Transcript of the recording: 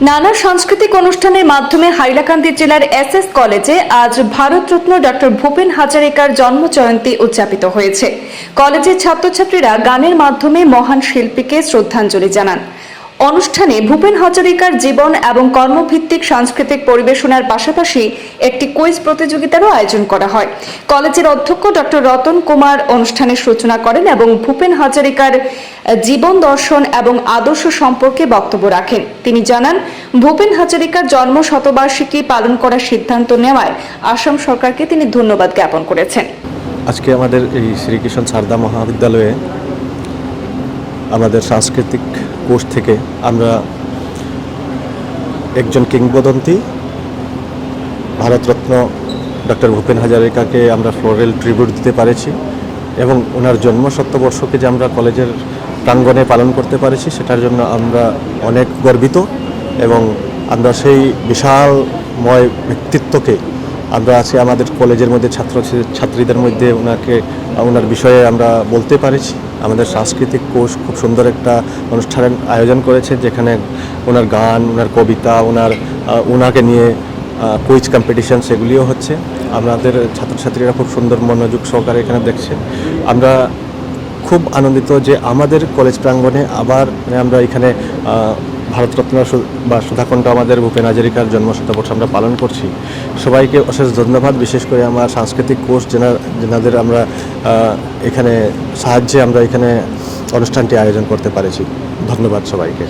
নানা সাংস্কৃতিক অনুষ্ঠানের মাধ্যমে হাইলাকান্দি জেলার এস এস কলেজে আজ ভারতরত্ন ডক্টর ভূপেন হাজারিকার জন্ম জয়ন্তী উদযাপিত হয়েছে। কলেজের ছাত্রছাত্রীরা গানের মাধ্যমে মহান শিল্পীকে শ্রদ্ধাঞ্জলি জানান। অনুষ্ঠানে ভূপেন হাজারিকার জীবন এবং কর্মভিত্তিক সাংস্কৃতিক পরিবেশনার পাশাপাশি একটি কুইজ প্রতিযোগিতারও আয়োজন করা হয়। কলেজের অধ্যক্ষ ডক্টর রতন কুমার অনুষ্ঠানের সূচনা করেন এবং ভূপেন হাজারিকার জীবন দর্শন এবং আদর্শ সম্পর্কে বক্তব্য রাখেন। তিনি জানান, ভূপেন হাজারিকার জন্ম শতবার্ষিকী পালন করার সিদ্ধান্ত নেওয়ায় আসাম সরকারকে তিনি ধন্যবাদ জ্ঞাপন করেছেন। আজকে আমাদের এই শ্রীকৃষ্ণ সারদা মহাবিদ্যালয়ে আমাদের সাংস্কৃতিক কোর্স থেকে আমরা একজন কিংবদন্তি, ভারতরত্ন ডক্টর ভূপেন হাজারিকাকে আমরা ফ্লোরেল ট্রিবিউট দিতে পারেছি এবং ওনার জন্ম শতবর্ষকে যে আমরা কলেজের প্রাঙ্গণে পালন করতে পারেছি, সেটার জন্য আমরা অনেক গর্বিত এবং আমরা সেই বিশালময় ব্যক্তিত্বকে আমরা আজকে আমাদের কলেজের মধ্যে ছাত্র ছাত্রীদের মধ্যে ওনাকে ওনার বিষয়ে আমরা বলতে পেরেছি। আমাদের সাংস্কৃতিক কোষ খুব সুন্দর একটা অনুষ্ঠানের আয়োজন করেছে, যেখানে ওনার গান, ওনার কবিতা, ওনার ওনাকে নিয়ে কুইজ কম্পিটিশন সেগুলিও হচ্ছে। আমাদের ছাত্রছাত্রীরা খুব সুন্দর মনোযোগ সহকারে এখানে দেখছেন। আমরা খুব আনন্দিত যে আমাদের কলেজ প্রাঙ্গণে আবার আমরা এখানে ভারতরত্ন বা সুধাকণ্ঠ আমাদের ভূপেন হাজারিকার জন্ম শতবর্ষ আমরা পালন করছি। সবাইকে অশেষ ধন্যবাদ, বিশেষ করে আমার সাংস্কৃতিক কোর্স যেনা যেনাদের আমরা এখানে সাহায্যে আমরা এখানে অনুষ্ঠানটি আয়োজন করতে পারেছি। ধন্যবাদ সবাইকে।